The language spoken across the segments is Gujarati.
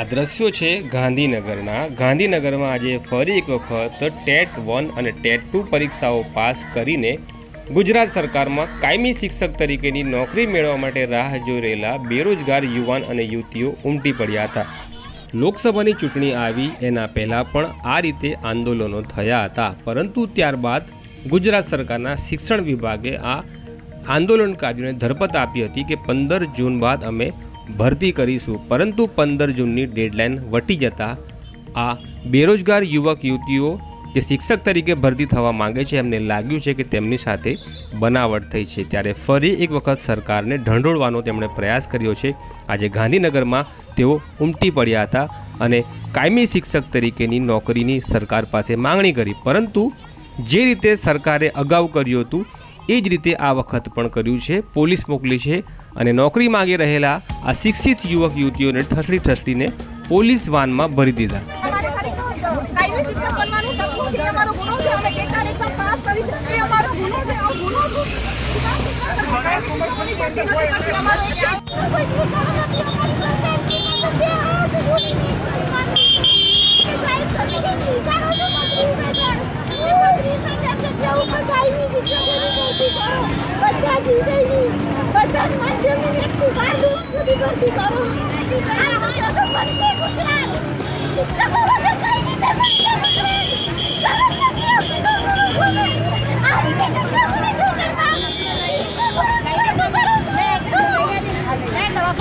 આ દ્રશ્યો છે ગાંધીનગરના. ગાંધીનગરમાં આજે ફરી એક વખત ટેટ વન અને ટેટ ટુ પરીક્ષાઓ પાસ કરીને ગુજરાત સરકારમાં કાયમી શિક્ષક તરીકેની નોકરી મેળવવા માટે રાહ જોઈ રહેલા બેરોજગાર યુવાન અને યુવતીઓ ઉમટી પડ્યા હતા. લોકસભાની ચૂંટણી આવી, એના પહેલાં પણ આ રીતે આંદોલનો થયા હતા. પરંતુ ત્યારબાદ ગુજરાત સરકારના શિક્ષણ વિભાગે આ આંદોલનકારીઓને ધરપત આપી હતી કે પંદર જૂન બાદ અમે ભરતી કરીશું. પરંતુ પંદર જૂનની ડેડલાઇન વટી જતા આ બેરોજગાર યુવક યુવતીઓ જે શિક્ષક તરીકે ભરતી થવા માંગે છે, એમને લાગ્યું છે કે તેમની સાથે બનાવટ થઈ છે. ત્યારે ફરી એક વખત સરકારને ઢંઢોળવાનો તેમણે પ્રયાસ કર્યો છે. આજે ગાંધીનગરમાં તેઓ ઉમટી પડ્યા હતા અને કાયમી શિક્ષક તરીકેની નોકરીની સરકાર પાસે માંગણી કરી. પરંતુ જે રીતે સરકારે અગાઉ કર્યું હતું એ જ રીતે આ વખત પણ કર્યું છે. પોલીસ મોકલી છે અને નોકરી માંગી રહેલા આ શિક્ષિત યુવક યુવતીઓને ઠસડી ઠસડીને પોલીસ વાનમાં ભરી દીધા. અમારે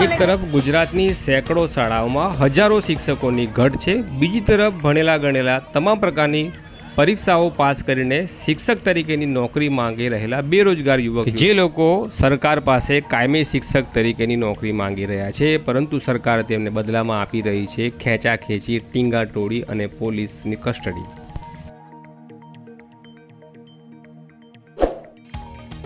એક તરફ ગુજરાતની સેંકડો શાળાઓમાં હજારો શિક્ષકોની ઘટ છે. બીજી તરફ ભણેલા ગણેલા તમામ પ્રકારની પરીક્ષાઓ પાસ કરીને શિક્ષક તરીકેની નોકરી માંગી રહેલા બેરોજગાર યુવક જે લોકો સરકાર પાસે કાયમી શિક્ષક તરીકેની નોકરી માંગી રહ્યા છે પરંતુ સરકાર તેમને બદલામાં આપી રહી છે ખેંચા ખેંચી ટીંગા અને પોલીસની કસ્ટડી.